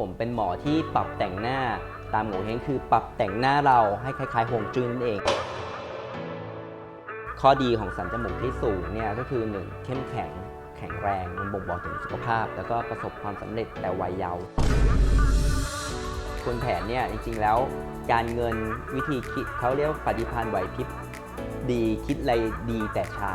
ผมเป็นหมอที่ปรับแต่งหน้าตามโงเฮงคือปรับแต่งหน้าเราให้คล้ายๆฮวงจุ้ยนั่นเอง ข้อดีของสันจมูกที่สูงเนี่ยก็คือ 1. เข้มแข็งแข็งแรงมันบ่งบอกถึงสุขภาพ แล้วก็ประสบความสำเร็จแต่วัยเยาว์คุณแผนเนี่ยจริงๆแล้วการเงินวิธีคิดเขาเรียกว่าปฏิภาณไหวพริบดีคิดอะไรดีแต่ช้า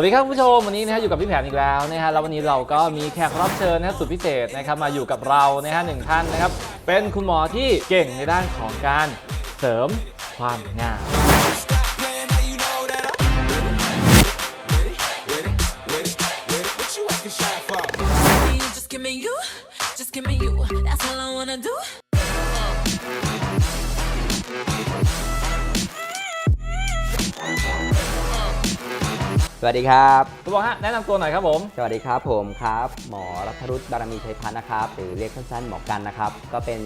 วัสดีครับผู้ชมวันนี้นะฮะอยู่กับพี่แผนอีกแล้วนะฮะแล้ววันนี้เราก็มีแขกรับเชิญนะฮะสุดพิเศษนะครับมาอยู่กับเรานะฮะหนึ่งท่านนะครับ เป็นคุณหมอที่เก่งในด้านของการเสริมความงาม สวัสดีครับคุณหมอฮะแนะนำตัวหน่อยครับผม สวัสดีครับผมครับ หมอรัฐรุตบารมีชัยพันธ์นะครับ หรือเรียกสั้นๆหมอกันนะครับ ก็เป็น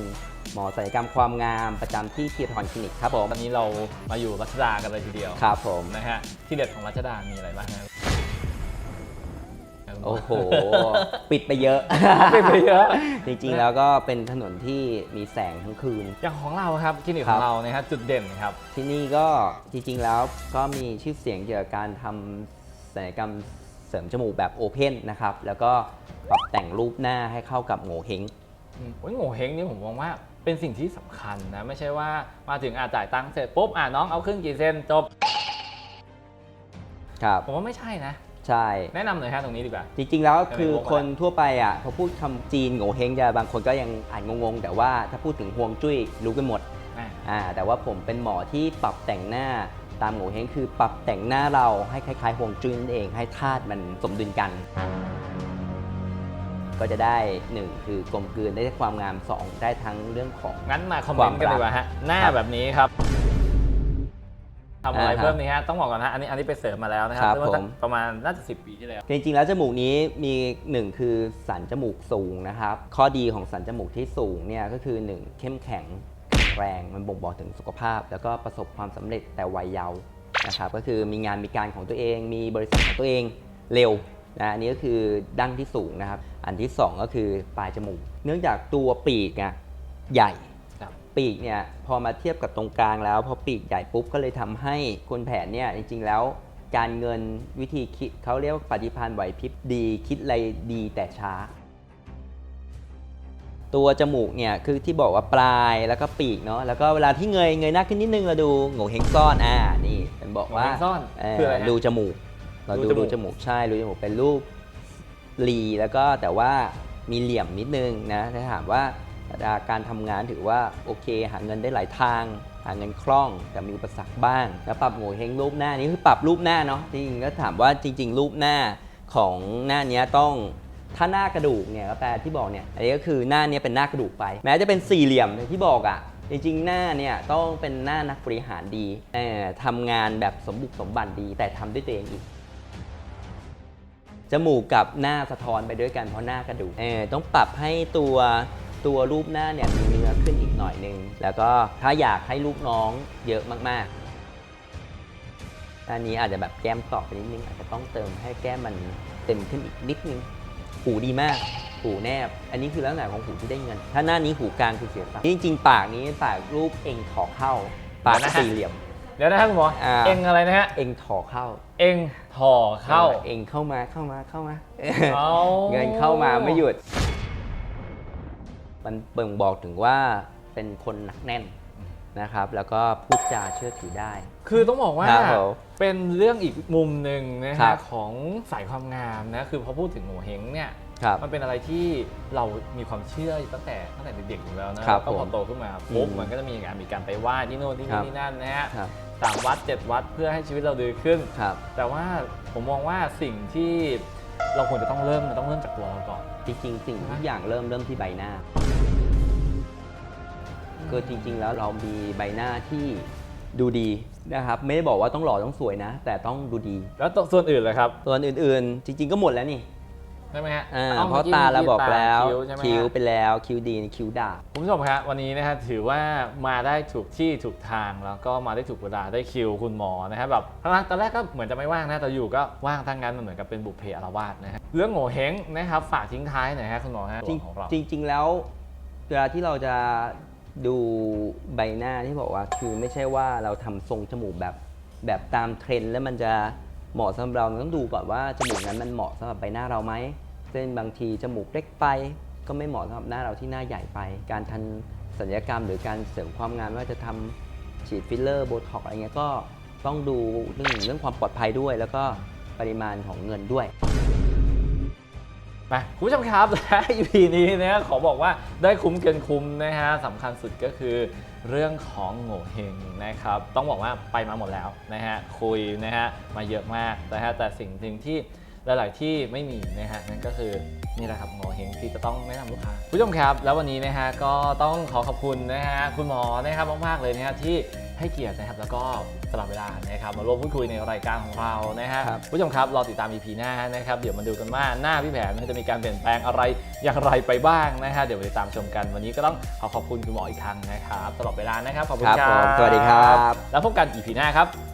หมอศัลยกรรมความงามประจำที่เทียทรคลินิกครับผม วันนี้เรามาอยู่รัชดากันเลยทีเดียวครับผม นะฮะที่เด็ดของรัชดามีอะไรบ้างฮะโอ้โห ปิดไปเยอะปิดไปเยอะจริงๆ แล้วก็เป็นถนนที่มีแสงทั้งคืน อย่างของเราครับคลินิกคขรัอบ งเรานะฮะจุดเด่นครับ ที่นี่ก็จริงๆแล้วก็มีชื่อเสียงเกี่ยวกับการทำ ศัลยกรรมเสริมจมูกแบบโอเพนนะครับ แล้วก็ปรับแต่งรูปหน้าให้เข้ากับโงเฮง อืมโอ้ยโง่เฮงนี่ผมมองว่าเป็นสิ่งที่สำคัญนะ ไม่ใช่ว่ามาถึงอาจ่ายตังค์เสร็จปุ๊บอ่าน้องเอาครึ่งกี่เซนจบ ครับ ผมว่าไม่ใช่นะ ใช่ แนะนำหน่อยฮะตรงนี้ดีกว่า จริงๆ แล้วคือไม่รู้ว่าคนทั่วไปอะพอพูดคำจีนโงเฮงจะบางคนก็ยังอ่านงงๆ แต่ว่าถ้าพูดถึงฮวงจุ้ยรู้กันหมด อ่า อ่าแต่ว่าผมเป็นหมอที่ปรับแต่งหน้า ตามโงเฮงคือปรับแต่งหน้าเราให้คล้ายๆฮวงจุ้ยนั่นเองให้ธาตุมันสมดุลกัน ก็จะได้หนึ่งคือกลมกลืนได้ความงามสองได้ทั้งเรื่องของ งั้นมาคอมเมนต์กันดีกว่าฮะ หน้าครับแบบนี้ครับทำอะไรอ่าฮะเพิ่มนี่ฮะต้องบอกก่อนนะฮะอันนี้อันนี้ไปเสริมมาแล้วนะครัครับเมื่อผมประมาณน่าจะ10 ปีที่แล้ว จริงๆแล้วจมูกนี้มีหนึ่งคือสันจมูกสูงนะครับ ข้อดีของสันจมูกที่สูงเนี่ยก็คือหนึ่งเข้มแข็ง แข็งแรง มันบ่งบอกถึงสุขภาพ แล้วก็ประสบความสำเร็จแต่วัยเยาว์นะครับก็คือมีงานมีการของตัวเอง มีบริษัทของตัวเองเร็วนะอันนี้ก็คือดั้งที่สูงนะครับ อันที่สองก็คือปลายจมูก เนื่องจากตัวปีกอะใหญ่ครับปีกเนี่ยพอมาเทียบกับตรงกลางแล้ว พอปีกใหญ่ปุ๊บก็เลยทำให้คุณแผนเนี่ยจริง ๆ แล้วการเงินวิธีคิดเขาเรียกว่าปฏิภาณไหวพริบดีคิดอะไรดีแต่ช้า ตัวจมูกเนี่ยคือที่บอกว่าปลายแล้วก็ปีกเนาะแล้วก็เวลาที่เงยเงยหน้าขึ้นนิดนึงเราดูโง่เฮงซ่อนอ่านี่เป็นบอกว่าโง่เห้งซ่อนเอ่อคืออะไรฮะรูจมูก เราดูรูรูจจมูมูกกใช่รูจมูกเป็นรูปรีแล้วก็แต่ว่ามีเหลี่ยมนิดนึงนะถ้าถามว่าการทำงานถือว่าโอเค หาเงินได้หลายทาง หาเงินคล่องแต่มีอุปสรรคบ้าง แล้วปรับโงเฮงรูปหน้านี้คือปรับรูปหน้าเนาะจริงๆก็ถามว่าจริง ๆ รูปหน้าของหน้าเนี้ยต้อง ถ้าหน้ากระดูกเนี่ยก็แปลที่บอกเนี่ยอันนี้ก็คือหน้าเนี้ยเป็นหน้ากระดูกไป แม้จะเป็นสี่เหลี่ยมที่บอกอะ่ะจริงๆ หน้าเนี่ยต้องเป็นหน้านักบริหารดีเออทำงานแบบสมบุกสมบันดี แต่ทำด้วยตัวเองอีกจมูกกับหน้าสะท้อนไปด้วยกันเพราะหน้ากระดูกเออต้องปรับให้ตัวตัวรูปหน้าเนี่ยมีเนื้อขึ้นอีกหน่อยนึง แล้วก็ถ้าอยากให้ลูกน้องเยอะมากๆอันนี้อาจจะแบบแก้มตอบไปนิดนึงอาจจะต้องเติมให้แก้มมันเต็มขึ้นอีกนิดนึง หูดีมาก หูแนบ อันนี้คือลักษณะของหูที่ได้เงิน ถ้าหน้านี้หูกลางคือเสียทรัพย์จริงๆปากนี้ปากรูปเองถอเข้า ปากเดี๋ยวนะฮะสี่เหลี่ยม เดี๋ยวนะครับคุณหมออ่าเอ็งอะไรนะฮะเองถอเข้า เอ็งถ่อเข้าเองเข้ามาเข้ามาเข้ามาเอาเงินเข้ามาไม่หยุด มันบ่งบอกถึงว่าเป็นคนหนักแน่น นะครับ แล้วก็พูดจาเชื่อถือได้ คือต้องบอกว่าครับผมเป็นเรื่องอีกมุมหนึ่งนะครัฮะบ ของสายความงามนะคือพอพูดถึงโง่เฮงเนี่ย ครับ มันเป็นอะไรที่เรามีความเชื่อตั้งแต่ตั้งแต่เด็กๆอยู่แล้วนะครับแล้วก็พผอมโตขึ้นมาปุ๊บอืมมันก็จะมีการมีการไปไหว้ที่โน่นที่ครันี่บ ที่นั่นนะฮะครับสามวัดเจ็ดวัดเพื่อให้ชีวิตเราดีขึ้น ครับ แต่ว่าผมมองว่าสิ่งที่เราควรจะต้องเริ่มมันต้องเริ่มจากตัวเราก่อน จริงๆ สิ่งทุกอย่างเริ่มเริ่มที่ใบหน้า คือจริง ๆ แล้วเรามีใบหน้าที่ดูดีนะครับ ไม่ได้บอกว่าต้องหล่อต้องสวยนะ แต่ต้องดูดี แล้วตัวส่วนอื่นเลยครับส่วนอื่นๆ จริง ๆ ก็หมดแล้วนี่ใช่ไหมฮะอ่าอ้เพราะมื่กี้ตาเรามีบอกแล้วคิ้วใช่ไหมฮะ คิ้วไปแล้วคิ้วดีคิ้วด่าง คุณผู้ชมครับวันนี้นะฮะถือว่ามาได้ถูกที่ถูกทางแล้วก็มาได้ถูกเวลาได้คิวคุณหมอนะฮะแบบตอนแรกก็เหมือนจะไม่ว่างนะแต่อยู่ก็ว่างทั้งนั้นมันเหมือนกับเป็นบุพเพอารวาสนะฮะเรื่องโง่เฮงนะครับฝากทิ้งท้ายหน่อยฮะคุณหมอฮะจริงของเรา จริงๆ แล้วเวลาที่เราจะ ดูใบหน้าที่บอกว่าคือไม่ใช่ว่าเราทำทรงจมูกแบบ แบบตามเทรนด์แล้วมันจะเหมาะสำหรับเราต้องดูก่อนว่าจมูกนั้นมันเหมาะสำหรับใบหน้าเราไหมเช่นบางทีจมูกเล็กไป ก็ไม่เหมาะสำหรับหน้าเราที่หน้าใหญ่ไป การทันศัลยกรรมหรือการเสริมความงามว่าจะทำฉีดฟิลเลอร์โบท็อกอะไรเงี้ยก็ต้องดูเรื่องเรื่องความปลอดภัยด้วย แล้วก็ปริมาณของเงินด้วย ไปคุณผู้ชมครับและ EP นี้นะขอบอกว่าได้คุ้มเกินคุ้มนะฮะสำคัญสุดก็คือเรื่องของโง่เฮงนะครับ ต้องบอกว่าไปมาหมดแล้วนะฮะคุยนะฮะมาเยอะมากนะฮะแต่สิ่งหนึ่งที่หลาย ๆ ที่ไม่มีนะฮะนั่นก็คือนี่แหละครับโง่เฮงที่จะต้องแนะนำลูกค้าคุณผู้ชมครับ แล้ววันนี้นะฮะก็ต้องขอขอบคุณนะฮะคุณหมอนะครับมาก ๆ เลยนะฮะที่ ให้เกียรตินะครับ แล้วก็สลับเวลานะครับมาร่วมพูดคุยในรายการของเรานะฮะครับผู้ชมครับรอติดตาม EP หน้านะครับเดี๋ยวมาดูกันว่าหน้าพี่แผนจะมีการเปลี่ยนแปลงอะไรอย่างไรไปบ้างนะฮะเดี๋ยวมาติดตามชมกันวันนี้ก็ต้องขอขอบคุณคุณหมออีกครั้งนะครับตลอดเวลานะครับขอบคุณครับครัผบมสวัสดีครับ แล้วพบกัน EP หน้าครับ